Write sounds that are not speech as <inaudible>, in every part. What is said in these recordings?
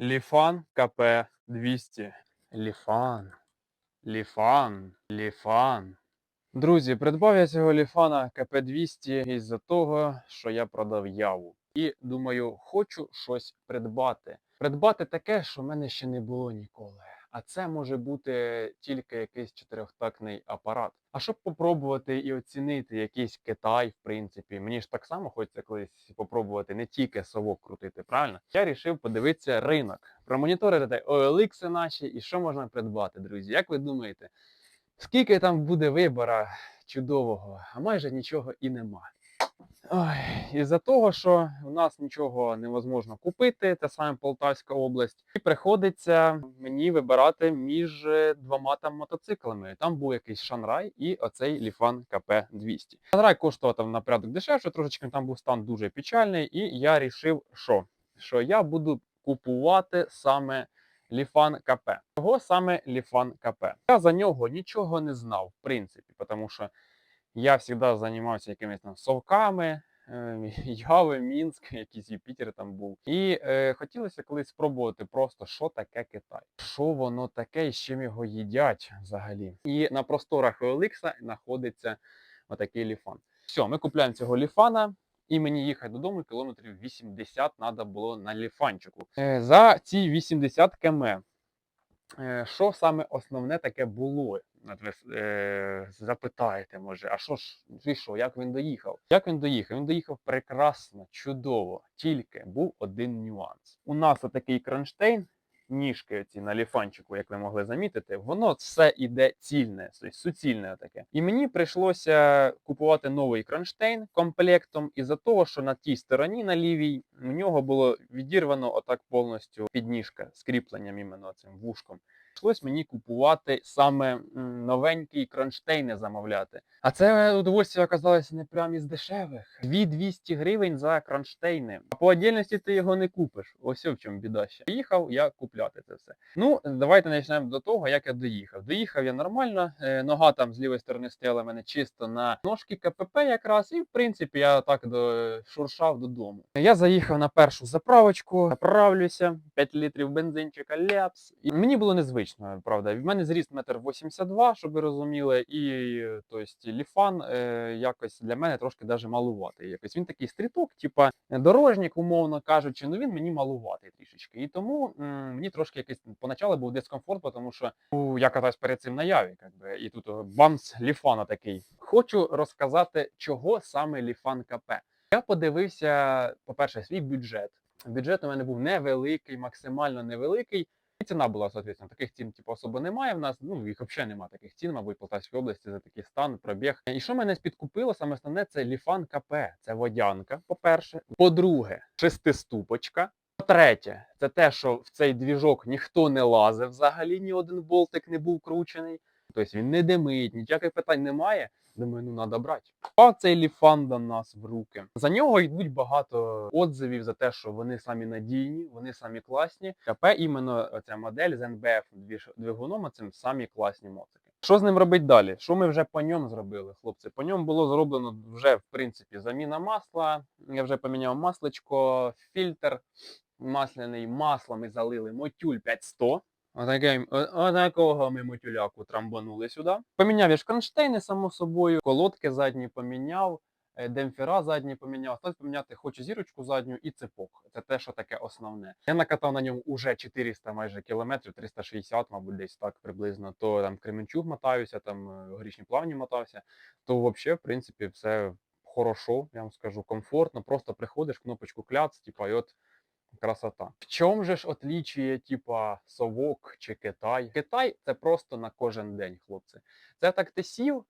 Ліфан КП 200. Ліфан. Ліфан. Ліфан. Друзі, придбав я цього ліфана КП 200 із-за того, що я продав яву. І думаю, хочу щось придбати. Придбати таке, що в мене ще не було ніколи. А це може бути тільки якийсь чотирьохтактний апарат. А щоб попробувати і оцінити якийсь Китай, в принципі, мені ж так само хочеться колись попробувати не тільки совок крутити, правильно? Я вирішив подивитися ринок, промоніторити OLX наші і що можна придбати, друзі. Як ви думаєте, скільки там буде вибора чудового, а майже нічого і нема. Із-за того, що у нас нічого невозможно купити, те саме Полтавська область, і приходиться мені вибирати між е, двома там мотоциклами. Там був якийсь Шанрай і оцей Ліфан КП 200. Шанрай коштував там на порядок дешевше, трошечки там був стан дуже печальний, і я рішив, що, що я буду купувати саме Ліфан КП. Чого саме Ліфан КП? Я за нього нічого не знав, в принципі, тому що я завжди займався якимись там совками, <laughs> Яви, Мінськ, якийсь Юпітер там був. І е, хотілося колись спробувати просто, що таке Китай, що воно таке і з чим його їдять взагалі. І на просторах OLX знаходиться отакий ліфан. Все, ми купляємо цього ліфана. І мені їхати додому кілометрів 80 треба було на ліфанчику. Е, За ці 80 км Що саме основне таке було? От ви е, запитаєте, може, а що ж, і що, як він доїхав? Як він доїхав? Він доїхав прекрасно, чудово. Тільки був один нюанс. У нас отакий кронштейн, ніжки оці на ліфанчику, як ви могли замітити, воно все іде цільне, суцільне таке. І мені прийшлося купувати новий кронштейн комплектом із-за того, що на тій стороні, на лівій, в нього було відірвано отак повністю підніжка з кріпленням іменно цим вушком. Прийшлось мені купувати саме новенький кронштейни замовляти. А це удовольствие оказалося не прям із дешевих. 2200 гривень за кронштейни. А по отдельності ти його не купиш. Ось в чому біда ще. Поїхав я купляти це все. Ну, давайте почнемо до того, як я доїхав. Доїхав я нормально. е, Нога там з лівої сторони стояла мене чисто на ножки КПП якраз, і в принципі я так до шуршав додому. Я заїхав на першу заправочку, заправлюся, 5 літрів бензинчика ляпс. І мені було незвично, правда. В мене зріст 1,82 м, щоб ви розуміли, і е, то есть, ліфан е, якось для мене трошки даже малуватий. Якось він такий стріток, типа дорожник, умовно кажучи, ну він мені малуватий трішечки. І тому м, мені трошки якийсь поначалу був дискомфорт, тому що ну, я катаюсь перед цим на яві, как би, і тут бамс ліфана такий. Хочу розказати, чого саме ліфан КП. Я подивився, по-перше, свій бюджет. Бюджет у мене був невеликий, максимально невеликий. І ціна була, соответственно, таких цін, типу, особо немає в нас. Ну, їх взагалі немає таких цін, мабуть, Полтавській області за такий стан, пробіг. І що мене підкупило, саме основне, це Ліфан КП. Це водянка, по-перше. По-друге, шестиступочка. По-третє, це те, що в цей двіжок ніхто не лазив взагалі, ні один болтик не був кручений. Тобто він не димить, ніяких питань немає. Думаю, ну треба брати. А цей ліфан до нас в руки. За нього йдуть багато отзивів за те, що вони самі надійні, вони самі класні. КП іменно ця модель з НБФ двигуном, цим самі класні моцики. Що з ним робити далі? Що ми вже по ньому зробили, хлопці? По ньому було зроблено вже в принципі заміна масла. Я вже поміняв масличко, фільтр масляний масло ми залили мотюль 500. Отакий, о- отакого ми мотюляку трамбанули сюди. Поміняв я ж кронштейни, само собою, колодки задні поміняв, е, демпфера задні поміняв. Осталось поміняти хочу зірочку задню і цепок. Це те, що таке основне. Я накатав на ньому уже 400 майже кілометрів, 360, мабуть, десь так приблизно. То там Кременчуг мотаюся, там е, горішні плавні мотався. То взагалі, в принципі, все хорошо, я вам скажу, комфортно. Просто приходиш, кнопочку кляц, типа, і от Красота. В чому же ж отлічує, типа, совок чи Китай? Китай це просто на кожен день, хлопці. Це так ти сів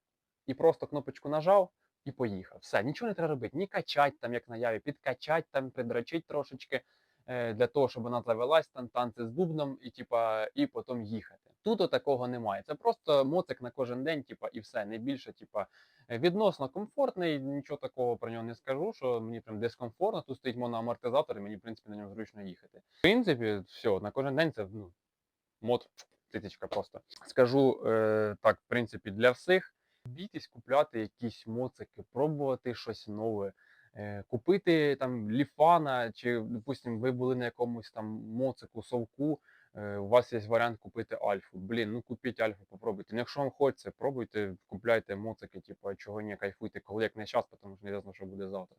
і просто кнопочку нажав і поїхав. Все, нічого не треба робити, ні качать там, як наяві, підкачать там, придрачить трошечки е, для того, щоб вона завелась, там танці з бубном і, типа, і потім їхати. Тут такого немає. Це просто моцик на кожен день, типа, і все. Не більше, типа, е, відносно комфортний, нічого такого про нього не скажу, що мені прям дискомфортно. Тут стоїть моноамортизатор, і мені, в принципі, на ньому зручно їхати. В принципі, все, на кожен день це ну, мод тисячка просто. Скажу е, так, в принципі, для всіх. Бійтесь купляти якісь моцики, пробувати щось нове. е, купити там ліфана, чи, допустим, ви були на якомусь там моцику, совку, у вас є варіант купити альфу. Блін, ну купіть альфу, попробуйте. Ну, якщо вам хочеться, пробуйте, купляйте моцики, типу, чого ні, кайфуйте, коли як не час, тому що не ясно, що буде завтра.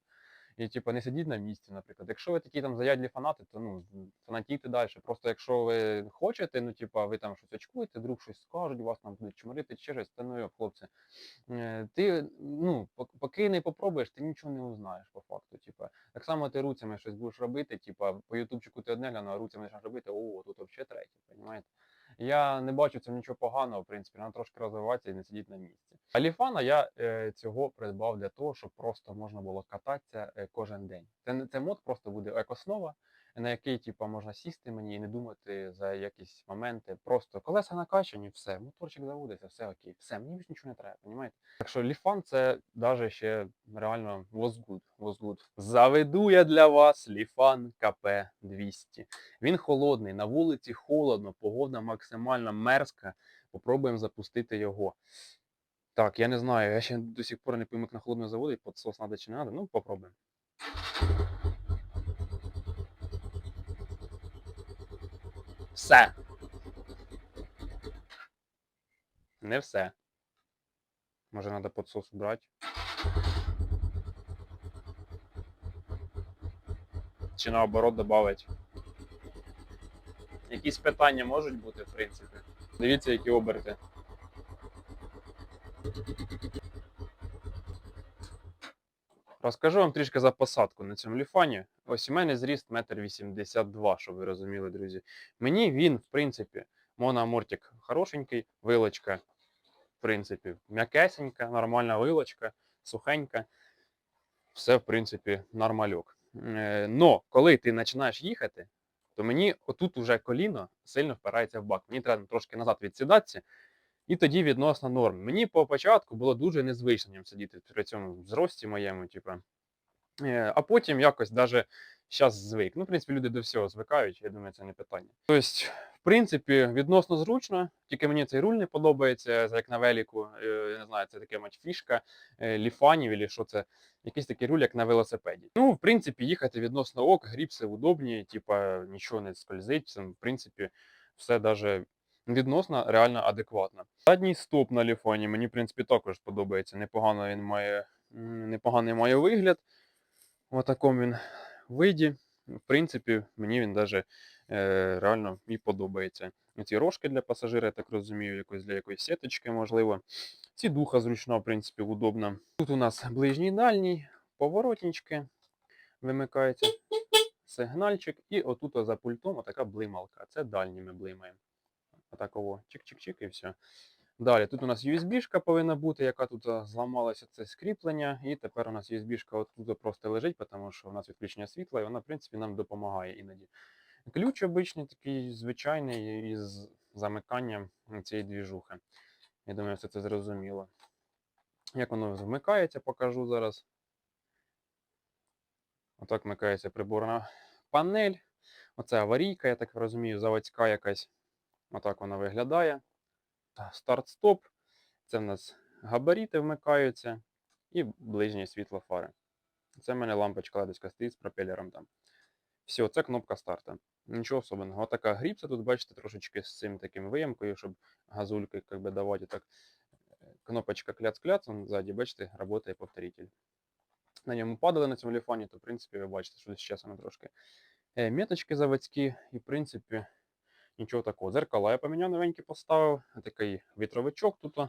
І типу, не сидіть на місці, наприклад. Якщо ви такі там заядлі фанати, то ну фанатійте далі. Просто якщо ви хочете, ну типу, ви там щось очкуєте, вдруг щось скажуть, вас там будуть чмирити чи щось, то ну хлопці. е, Ти ну, поки не попробуєш, ти нічого не узнаєш по факту. Типу. Так само ти руцями щось будеш робити, типу, по ютубчику ти одне гляну, а руцями почнеш робити, о, тут взагалі третє, розумієте? Я не бачу цим нічого поганого, в принципі, вона трошки розвиватися і не сидіти на місці. Аліфана я е, цього придбав для того, щоб просто можна було кататися е, кожен день. Це, це мод просто буде як основа, на який типу, можна сісти мені і не думати за якісь моменти. Просто колеса накачані, все, моторчик заводиться, все окей, все, мені більше нічого не треба, розумієте? Так що ліфан це навіть ще реально was good, was good. Заведу я для вас ліфан КП 200. Він холодний, на вулиці холодно, погода максимально мерзка. Попробуємо запустити його. Так, я не знаю, я ще до сих пор не пойму, як на холодно заводить, подсос треба чи не треба. Ну, попробуємо. Все. Не все. Може, треба подсос убрати. Чи наоборот додати. Якісь питання можуть бути, в принципі. Дивіться, які оберти. Розкажу вам трішки за посадку на цьому ліфані. Ось у мене зріст 1,82 м, щоб ви розуміли, друзі. Мені він, в принципі, моноамортик хорошенький, вилочка, в принципі, м'якесенька, нормальна вилочка, сухенька. Все, в принципі, нормальок. Е, Но коли ти починаєш їхати, то мені отут уже коліно сильно впирається в бак. Мені треба трошки назад відсідатися, і тоді відносно норм. Мені по початку було дуже незвично ним сидіти при цьому зрості моєму, типу. Е, А потім якось даже зараз звик. Ну, в принципі, люди до всього звикають, я думаю, це не питання. Тобто, в принципі, відносно зручно, тільки мені цей руль не подобається, як на велику. Е, Я не знаю, це таке мать фішка е, ліфанів, і що це, якийсь такий руль, як на велосипеді. Ну, в принципі, їхати відносно ок, гріпси удобні, типа нічого не скользить. В принципі, все даже відносно реально адекватно. Задній стоп на ліфоні мені, в принципі, також подобається. Непогано він має, непоганий має вигляд. В такому він виді. В принципі, мені він даже е, реально і подобається. Ці рожки для пасажира, я так розумію, якось для якоїсь сіточки, можливо. Ці духа зручна, в принципі, удобна. Тут у нас ближній дальній, поворотнички вимикаються, сигнальчик, і отут за пультом отака блималка. Це дальній ми блимаємо. Отаково чик-чик-чик і все. Далі, тут у нас USB-шка повинна бути, яка тут зламалася, це скріплення. І тепер у нас USB-шка тут просто лежить, тому що у нас відключення світла, і вона, в принципі, нам допомагає іноді. Ключ обичний, такий звичайний, із замиканням цієї двіжухи. Я думаю, все це зрозуміло. Як воно вмикається, покажу зараз. Отак вмикається приборна панель. Оце аварійка, я так розумію, заводська якась. Отак вона виглядає. Старт-стоп. Це в нас габаріти вмикаються і ближнє світло фари. Це в мене лампочка ледочка стоїть з пропелером там. Все, це кнопка старта. Нічого особливого. Отака гріпса тут, бачите, трошечки з цим таким виямкою, щоб газульки как би, давати так. Кнопочка кляц-кляц, ззаді, бачите, працює повторитель. На ньому падали на цьому ліфоні, то в принципі ви бачите, що зараз воно трошки. Е, Меточки заводські, і в принципі нічого такого. Зеркала я поміняв новенькі поставив. Такий вітровичок тут.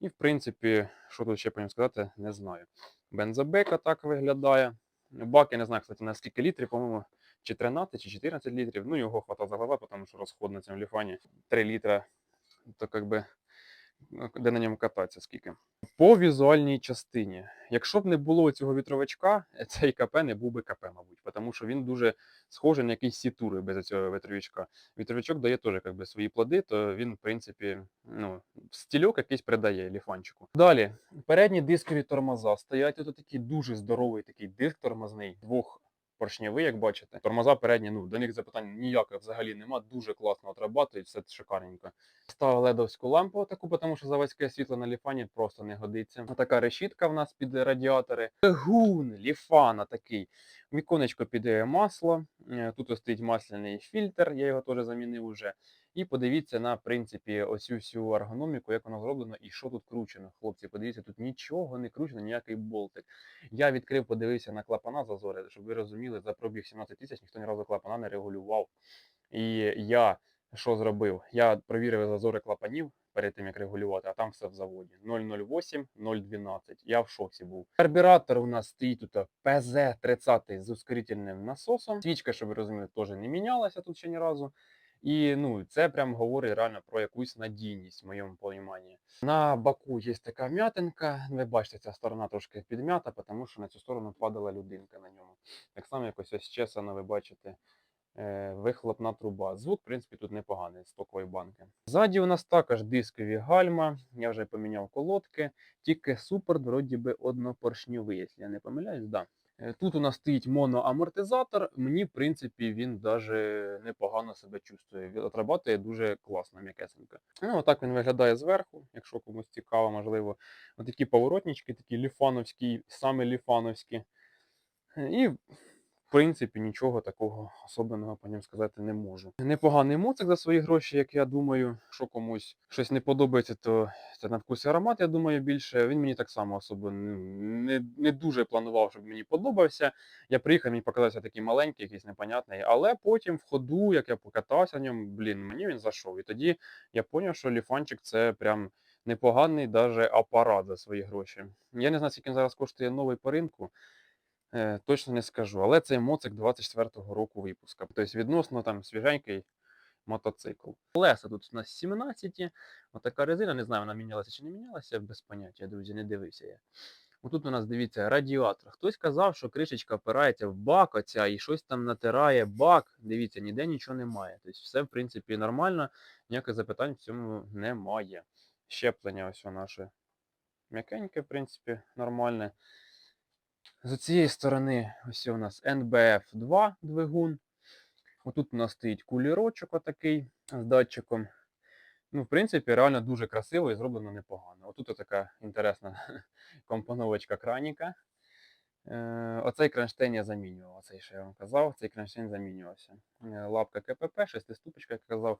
І, в принципі, що тут ще потім сказати, не знаю. Бензобека так виглядає. Бак, я не знаю, кстати, на скільки літрів, по-моєму, чи 13, чи 14 літрів. Ну, його хватало за голова, тому що розход на цьому ліфані 3 літра. То як би, ну, де на ньому кататися скільки. По візуальній частині. Якщо б не було цього вітровичка, цей КП не був би КП, мабуть, тому що він дуже схожий на якісь сітури без цього вітровичка. Вітровичок дає теж як би, свої плоди, то він, в принципі, ну, стільок якийсь придає ліфанчику. Далі, передні дискові тормоза стоять. Ось такий дуже здоровий такий диск тормозний, двох поршневий, як бачите. Тормоза передні, ну, до них запитань ніяких взагалі нема. Дуже класно отрабатують, все шикарненько. Ставив ледовську лампу таку, тому що заводське світло на ліфані просто не годиться. Така решітка в нас під радіатори. Гун, ліфана такий. Віконечко під масло. Е, Тут стоїть масляний фільтр, я його теж замінив уже. І подивіться на принципі оцю всю ергономіку, як воно зроблено і що тут кручено. Хлопці, подивіться, тут нічого не кручено, ніякий болтик. Я відкрив, подивився на клапана зазори, щоб ви розуміли, за пробіг 17 тисяч ніхто ні разу клапана не регулював. І я що зробив? Я провірив зазори клапанів перед тим, як регулювати, а там все в заводі. 008, 012. Я в шоці був. Карбюратор у нас стоїть тут ПЗ-30 з ускорительним насосом. Свічка, щоб ви розуміли, теж не мінялася тут ще ні разу. І ну, це прям говорить реально про якусь надійність в моєму поніманні. На боку є така вм'ятинка. Ви бачите, ця сторона трошки підм'ята, тому що на цю сторону падала людинка на ньому. Так само якось ось чесано, ви бачите, е, вихлопна труба. Звук, в принципі, тут непоганий з стокової банки. Ззаді у нас також дискові гальма. Я вже поміняв колодки, тільки супорт вроді би однопоршньовий, якщо я не помиляюсь, да. Е, Тут у нас стоїть моноамортизатор. Мені, в принципі, він даже непогано себе чувствує. Він Отрабатує дуже класно, м'якесенько. Ну, отак він виглядає зверху, якщо комусь цікаво, можливо. Отакі поворотнички, такі ліфановські, саме ліфановські. Е, І, в принципі, нічого такого особливого по ньому сказати не можу. Непоганий моцик за свої гроші, як я думаю. Що комусь щось не подобається, то це на вкус аромат, я думаю, більше. Він мені так само особо ну, не, не дуже планував, щоб мені подобався. Я приїхав, мені показався такий маленький, якийсь непонятний. Але потім в ходу, як я покатався на ньому, блін, мені він зайшов. І тоді я зрозумів, що ліфанчик це прям непоганий даже апарат за свої гроші. Я не знаю, скільки він зараз коштує новий по ринку. Е, точно не скажу, але це моцик 24-го року випуска. Тобто відносно там свіженький мотоцикл. Колеса тут у нас 17. Отака резина, не знаю, вона мінялася чи не мінялася, без поняття, друзі, не дивився я. Отут у нас дивіться радіатор. Хтось казав, що кришечка опирається в бак, оця і щось там натирає бак. Дивіться, ніде нічого немає. Тобто все, в принципі, нормально, ніяких запитань в цьому немає. Щеплення ось о наше м'якеньке, в принципі, нормальне. З цієї сторони ось у нас NBF2 двигун. Отут у нас стоїть кулірочок отакий з датчиком. Ну, в принципі, реально дуже красиво і зроблено непогано. Отут така інтересна <laughs> компоновочка краніка. Е, оцей кронштейн я замінював. Оцей, що я вам казав, цей кронштейн замінювався. Е, лапка КПП, шестиступочка, як я казав.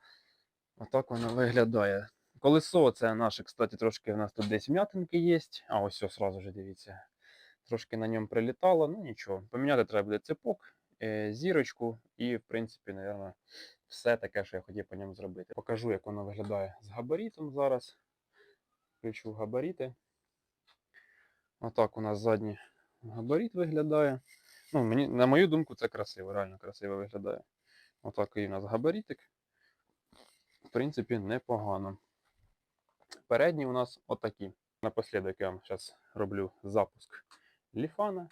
Отак воно виглядає. Колесо це наше, кстати, трошки в нас тут десь м'ятинки є. А ось все, сразу же дивіться. Трошки на ньому прилітало, ну нічого. Поміняти треба буде цепок, е, зірочку і, в принципі, напевно, все таке, що я хотів по ньому зробити. Покажу, як воно виглядає з габаритом зараз. Включу габарити. Отак у нас задній габарит виглядає. Ну, мені, на мою думку, це красиво, реально красиво виглядає. Отакий у нас габаритик. В принципі, непогано. Передні у нас отакі. Напослідок я вам зараз роблю запуск ліфана.